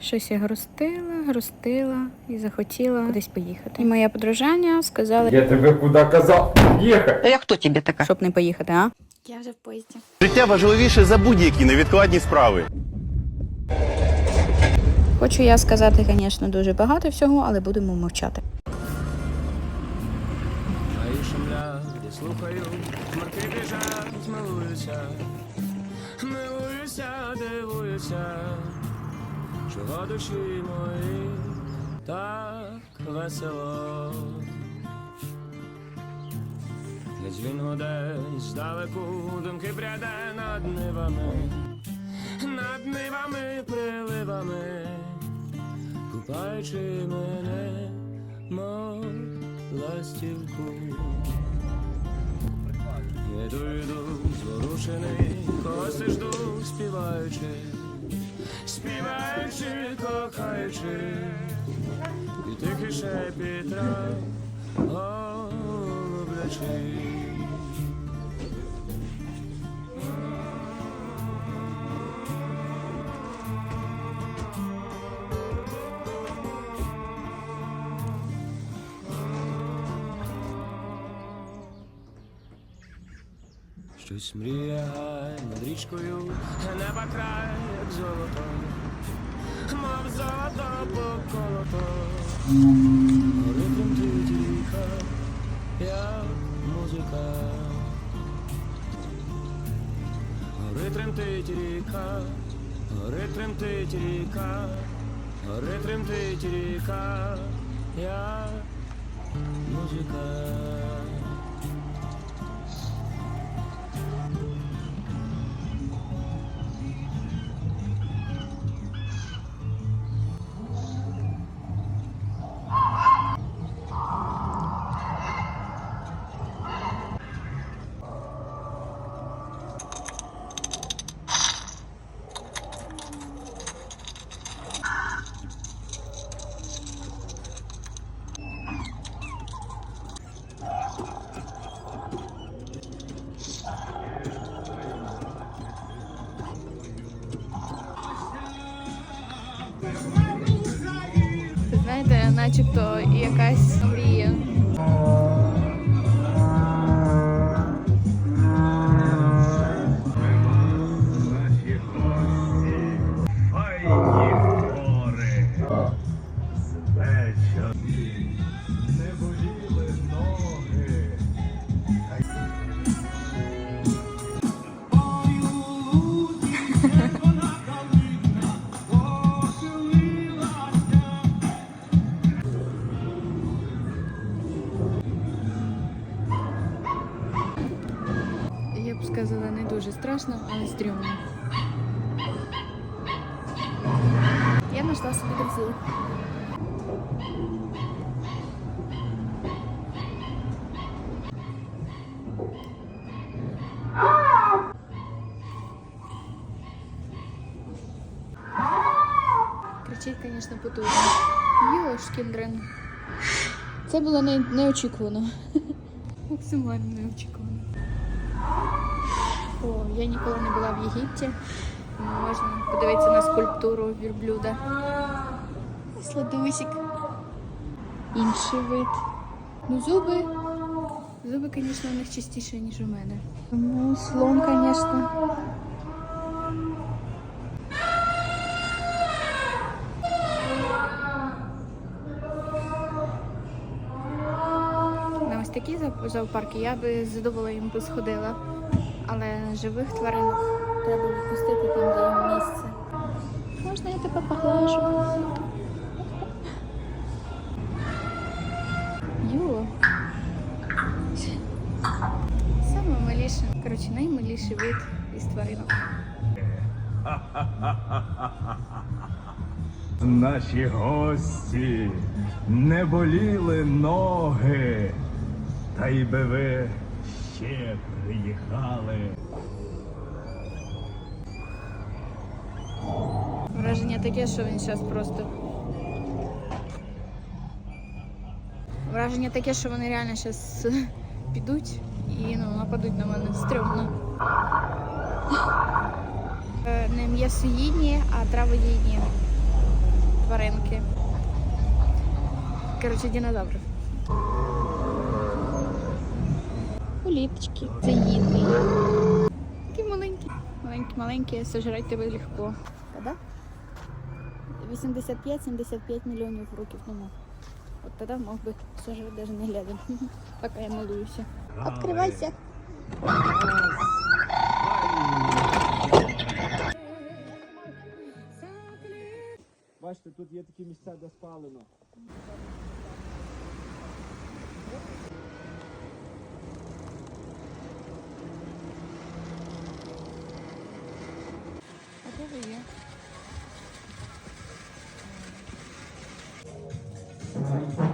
Щось я грустила, грустила і захотіла кудись поїхати. І моє подружання сказали, Я тебе куди казав? Їхай! А я хто тобі така? щоб не поїхати, а? Я вже в поїзді. Життя важливіше за будь-які невідкладні справи. Хочу я сказати, звісно, дуже багато всього, але будемо мовчати. Я слухаю, хмарки біжать, милуюся, милуюся, дивуюся, чого душі мої так весело. Дзвін годень здалеку, думки пряде над нивами, над нивами, приливами, купаючи мене, мов ластівку. Йду, йду, зворушений, когось жду, співаючи, співаючи, кохаючи, і тихіше Петра, трав, Щось гай над річкою, неба край, як золото, мов золото поколото, тремтить ріка, як музика, гори тремтить ріка, гори тремтить ріка, гори тремтить ріка, як музика. Начебто якась мрія. Я дуже страшно, але стрьомно. Я знайшла собі друзів. Кричить, звісно, потужно. Йошкіндрин. Це було не, неочікувано. Максимально неочікувано. О, я ніколи не була в Єгипті. Можна подивитися на скульптуру вірблюда. Сладусик. Інший вид. Ну, зуби. Зуби, звісно, у них чистіші, ніж у мене. Ну, слон, звісно. На ось такі зоопарки я би з задоволенням сходила. Але живих тваринок треба відпустити там, де їм місце. Можна я тебе поглажу? Ю. Саме миліше, коротше, наймиліший вид із тваринок. Наші гості не боліли ноги, та й би ви ще приїхали. Враження таке, що він зараз просто. Враження таке, що вони реально зараз підуть і ну, нападуть на мене стрьомно. Е, не м'ясоїдні, а травоїдні тваринки. Коротше, динозаври. Уліточки. Це їдний. Такі маленькі. Маленькі, маленькі, сожрать тебе легко. Та-да? 85-75 мільйонів років тому. От тоді мог би сожрати навіть не глядя. Поки я малуюся. Відкривайся. Бачите, тут є такі місця, де спалено. Amém.